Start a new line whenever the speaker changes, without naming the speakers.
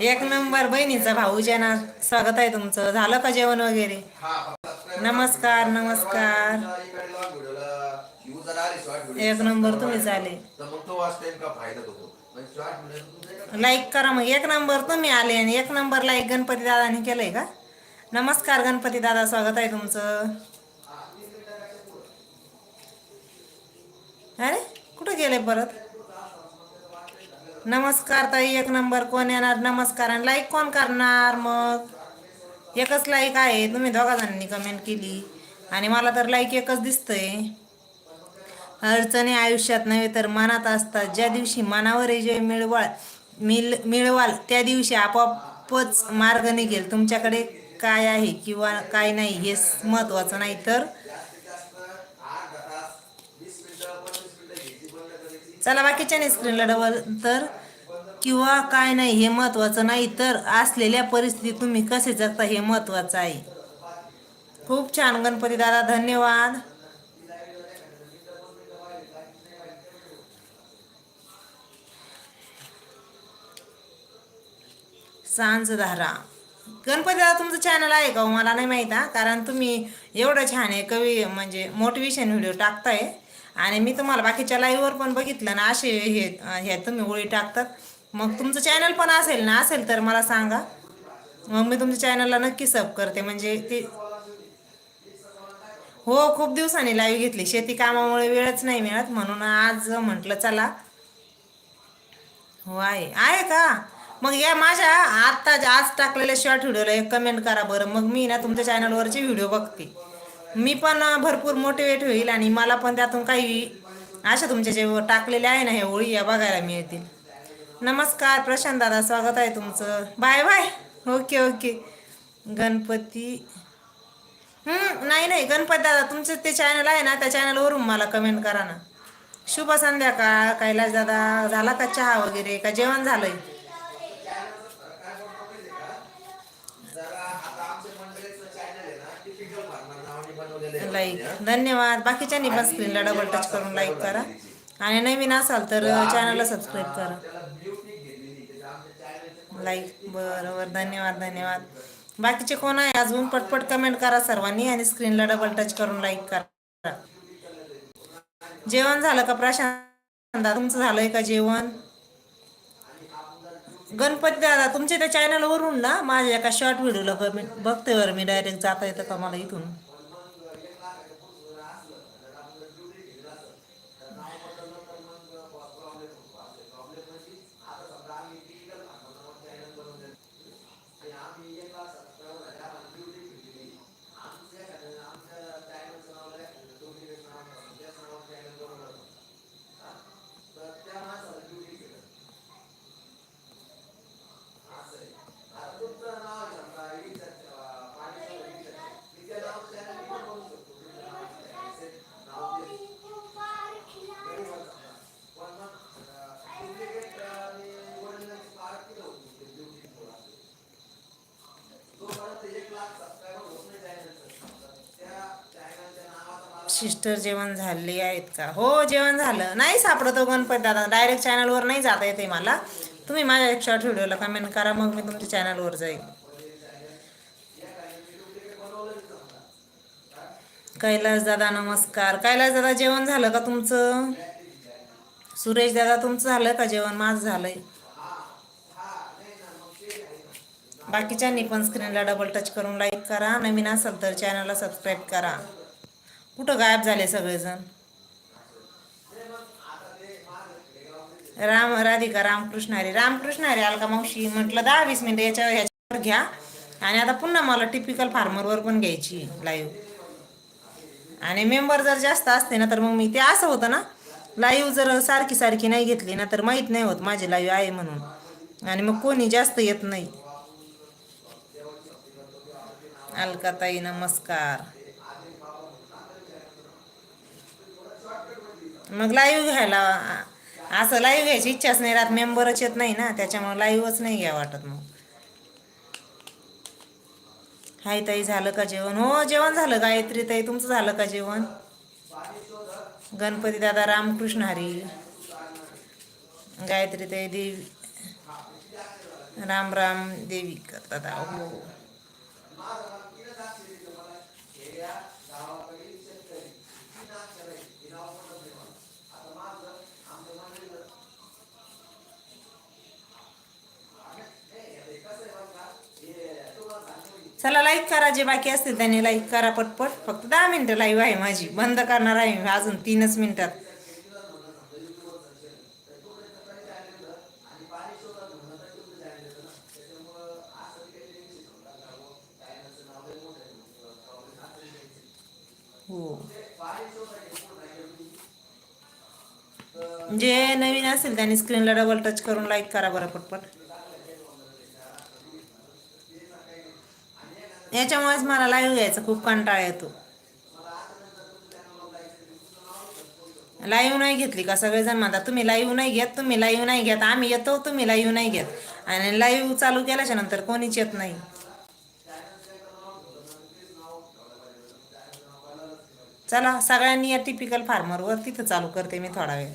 एक नंबर बहिणीचा भाऊजना स्वागत आहे तुमचं. झालं का जेवण वगैरे? नमस्कार नमस्कार एक नंबर तुम्ही चाले
तर मग तो वाचता का फायदा होतो म्हणजे
लाईक करा मग. एक नंबर तुम्ही आले आणि एक नंबर लाईक गणपती दादाने केलंय का? नमस्कार गणपती दादा स्वागत आहे तुमचं. अरे कुठं गेले परत? नमस्कार ताई एक नंबर कोण येणार? नमस्कार आणि लाईक कोण करणार मग? एकच लाईक आहे तुम्ही दोघा जणांनी कमेंट केली. आणि मला तर लाईक एकच दिसतंय. अडचणी आयुष्यात नव्हे तर मनात असतात. ज्या दिवशी मनावर जे मिळवाल मिल मिळवाल त्या दिवशी आपोआपच मार्ग निघेल. तुमच्याकडे काय आहे किंवा काय नाही हे महत्त्वाचं नाही तर? चला बाकीच्या स्क्रीनला डबल तर किंवा काय नाही हे महत्त्वाचं नाही तर असलेल्या परिस्थितीत तुम्ही कसे जगता हे महत्त्वाचं आहे. खूप छान गणपती दादा धन्यवाद. सांजधारा गणपती दादा तुमचं चॅनल आहे का हो? मला नाही माहीत हा. कारण तुम्ही एवढं छान आहे कवी म्हणजे मोटिवेशन व्हिडिओ टाकताय. आणि मी तुम्हाला बाकीच्या लाईव्हवर पण बघितलं ना असे हे हे तुम्ही ओळी टाकतात. मग तुमचं चॅनल पण असेल ना असेल तर मला सांगा. मग मी तुमच्या चॅनलला नक्की सब करते म्हणजे ते हो खूप दिवसांनी लाईव्ह घेतली. शेती कामामुळे वेळच नाही मिळत म्हणून आज म्हटलं चला. हो आहे. आहे का? मग या माझ्या आत्ता आज टाकलेल्या शॉर्ट व्हिडिओला एक कमेंट करा बरं. मग मी ना तुमच्या चॅनलवरचे व्हिडिओ बघते. मी पण भरपूर मोटिवेट होईल आणि मला पण त्यातून काही अशा तुमच्या जे टाकलेल्या आहे ना हे ओळी या बघायला मिळतील. नमस्कार प्रशांत दादा स्वागत आहे तुमचं. Bye bye. Okay okay. Ganpati. नाही नाही गणपती दादा तुमचं ते चॅनल आहे ना त्या चॅनलवरून मला कमेंट करा ना. शुभ संध्याकाळ कैलास दादा झाला का चहा वगैरे का जेवण झालंय?
आहे
लाईक धन्यवाद. बाकीच्यांनी पण स्क्रीनला डबल टच करून लाईक करा. आणि नवीन असाल तर चॅनलला सबस्क्राईब करा. लाईक बरं बरं धन्यवाद धन्यवाद. बाकीचे कोण आहे? अजून पटपट कमेंट करा सर्वांनी आणि स्क्रीनला डबल टच करून लाईक करा. जेवण झालं का प्रशांत तुमचं झालंय का जेवण? गणपती दादा तुमच्या त्या चॅनलवरून ना माझ्या एका शॉर्ट व्हिडिओला कमेंट बघते बरं मी डायरेक्ट जाता येतं का मला इथून? सिस्टर जेवण झाले आहेत का? हो जेवण झालं. नाही सापडतो हो गणपती दादा. डायरेक्ट चॅनलवर नाही जाता येते मला. तुम्ही माझ्या एक शॉर्ट व्हिडिओला कमेंट करा मग मी तुमच्या चॅनलवर जाईल कैलास दादा नमस्कार. कैलास दादा जेवण झालं का तुमचं? सुरेश दादा तुमचं झालं का जेवण? माझं झालंय. बाकीच्यांनी पण स्क्रीनला डबल टच करून लाईक करा. नवीन असेल तर चॅनलला सबस्क्राईब करा. कुठं गायब झाले सगळेजण? राम राधिका रामकृष्ण हरे. रामकृष्ण हरे अलका मावशी म्हटलं दहा वीस मिनिटं याच्यावर ह्याच्यावर घ्या. आणि आता पुन्हा मला टिपिकल फार्मरवर पण घ्यायची लाईव्ह आणि मेंबर जर जास्त असते ना तर मग मी ते असं होतं ना लाईव्ह जर सारखी सारखी नाही घेतली ना तर माहीत नाही होत माझी लाईव्ह आहे म्हणून. आणि मग कोणी जास्त येत नाही. अलकाताई नमस्कार. मग लाईव्ह घ्यायला असं लाईव्ह घ्यायची इच्छाच नाही राहत मेंबरच येत नाही ना त्याच्यामुळे लाईव्हच नाही घ्या वाटत मग. हाय ताई झालं का जेवण? हो जेवण झालं गायत्री ताई तुमचं झालं का जेवण? गणपती दादा रामकृष्ण हरी. गायत्री ताई देवी. राम राम देवी करतात हो चला लाईक करा जे बाकी असतील त्यांनी लाईक करा पटपट. फक्त दहा मिनटं लाईव्ह आहे माझी. बंद करणार आहे मी अजून तीनच मिनिटात. हो. जे नवीन असेल त्यांनी स्क्रीनला डबल टच करून लाईक करा बरं पटपट. याच्यामुळेच मला लाईव्ह घ्यायचा खूप कंटाळा येतो. लाईव्ह नाही घेतली का सगळेजण म्हणतात तुम्ही लाईव्ह नाही घेत तुम्ही लाईव्ह नाही घेत आम्ही येतो तुम्ही लाईव्ह नाही घेत. आणि लाईव्ह चालू केल्याच्यानंतर कोणीच येत नाही. चला सगळ्यांनी या टिपिकल फार्मरवर तिथं चालू करते मी थोडा वेळ.